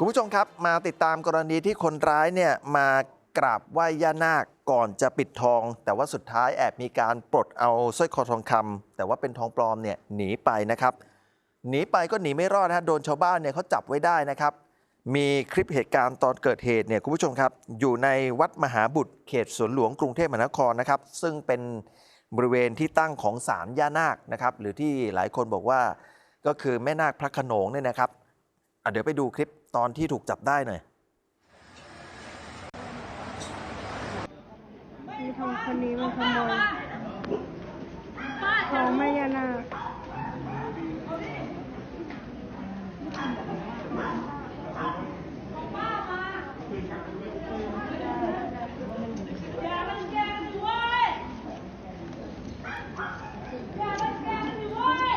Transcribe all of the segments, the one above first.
คุณผู้ชมครับ มาติดตามกรณีที่คนร้ายเนี่ยมากราบไหว้ย่านาคก่อนจะปิดทอง แต่ว่าสุดท้ายแอบมีการปลดเอาสร้อยคอทองคำแต่ว่าเป็นทองปลอมเนี่ยหนีไปนะครับ หนีไปก็หนีไม่รอดนะฮะโดนชาวบ้านเนี่ยเขาจับไว้ได้นะครับ มีคลิปเหตุการณ์ตอนเกิดเหตุเนี่ยคุณผู้ชมครับ อยู่ในวัดมหาบุตรเขตสวนหลวงกรุงเทพมหานครนะครับ ซึ่งเป็นบริเวณที่ตั้งของศาลย่านาคนะครับหรือที่หลายคนบอกว่าก็คือแม่นาคพระขนงเนี่ยนะครับเดี๋ยวไปดูคลิป ตอนที่ถูกจับได้หน่อยมีทองคนนี้มาขโมยของแม่ยานาค อย่ารังแกมันอยู่เว้ยอย่ารังแกมันอยู่เว้ย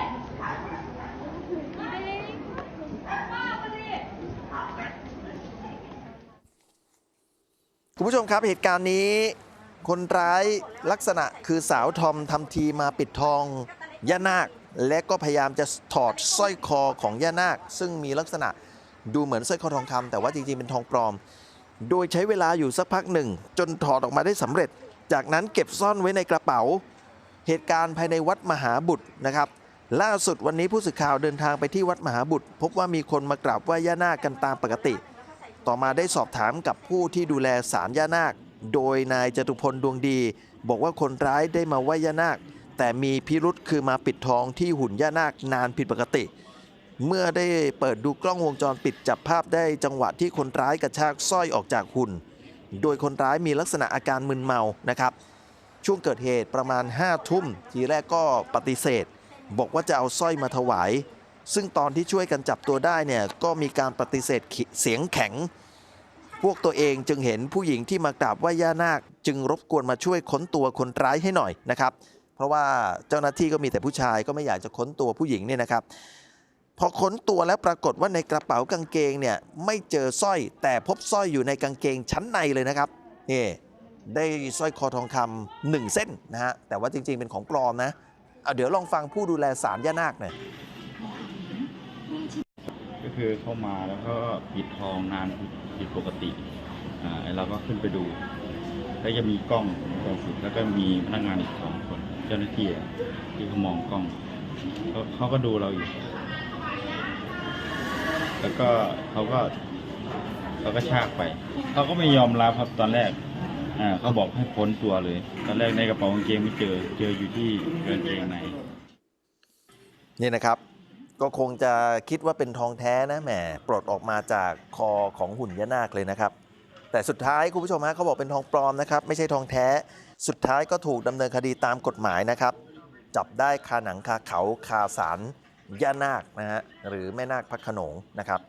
ไอ้ป้ามาดิ คุณผู้ชมครับเหตุการณ์นี้คนร้ายลักษณะคือสาวทอมทำทีมาปิดทองย่านาค และก็พยายามจะถอดสร้อยคอของย่านาค ซึ่งมีลักษณะดูเหมือนสร้อยคอทองคำแต่ว่าจริงๆเป็นทองปลอม โดยใช้เวลาอยู่สักพักหนึ่ง จนถอดออกมาได้สำเร็จ จากนั้นเก็บซ่อนไว้ในกระเป๋า เหตุการณ์ภายในวัดมหาบุตรนะครับ ล่าสุดวันนี้ผู้สื่อข่าวเดินทางไปที่วัดมหาบุตร พบว่ามีคนมากราบไหว้ย่านาคกันตามปกติ ต่อมาได้สอบถามกับผู้ที่ดูแลศาลย่านาค โดยนายจตุพลดวงดี บอกว่าคนร้ายได้มาไหว้ย่านาค แต่มีพิรุษคือมาปิดทองที่หุ่นย่านาคนานผิดปกติ เมื่อได้เปิดดูกล้องวงจรปิดจับภาพได้จังหวะที่คนร้ายกระชากสร้อยออกจากหุ่น โดยคนร้ายมีลักษณะอาการมึนเมานะครับช่วงเกิดเหตุประมาณ5ทุ่มทีแรกก็ปฏิเสธ บอกว่าจะเอาสร้อยมาถวาย ซึ่งตอนที่ช่วยกันจับตัวได้เนี่ยก็มีการปฏิเสธเสียงแข็ง พวกตัวเองจึงเห็นผู้หญิงที่มากราบไหว้ย่านาค จึงรบกวนมาช่วยค้นตัวคนร้ายให้หน่อยนะครับ เพราะว่าเจ้าหน้าที่ก็มีแต่ผู้ชายก็ไม่อยากจะค้นตัวผู้หญิงเนี่ยนะครับพอค้นตัวแล้วปรากฏว่าในกระเป๋ากางเกงเนี่ยไม่เจอสร้อย แต่พบสร้อยอยู่ในกางเกงชั้นในเลยนะครับนี่ได้สร้อยคอทองคำหนึ่งเส้นนะฮะแต่ว่าจริง ๆ เป็นของปลอมนะเอาเดี๋ยวลองฟังผู้ดูแลศาลย่านาคหน่อย คือเข้ามาแล้วก็ปิดทองนานผิดปกติอ่าเราก็ขึ้นไปดู แล้วจะมีกล้องกล้องสุดแล้วก็มีพนักงานอีกสองคนเจ้าหน้าที่อะที่เขามองกล้องเขาเขาก็ดูเราอยู่ แล้วก็เขาก็เขาก็ชากไปเขาก็ไม่ยอมรับครับตอนแรกอ่าเขาบอกให้พ้นตัวเลย ตอนแรกในกระเป๋ากางเกงไม่เจอ เจออยู่ที่กางเกงใน นี่นะครับ ก็คงจะคิดว่าเป็นทองแท้นะแหมปลดออกมาจากคอของหุ่นยนาคเลยนะครับ แต่สุดท้ายคุณผู้ชมฮะเขาบอกเป็นทองปลอมนะครับไม่ใช่ทองแท้ สุดท้ายก็ถูกดำเนินคดีตามกฎหมายนะครับ จับได้คาหนังคาเขาคาสารย่านาคนะฮะหรือแม่นาคพักขนงนะครับ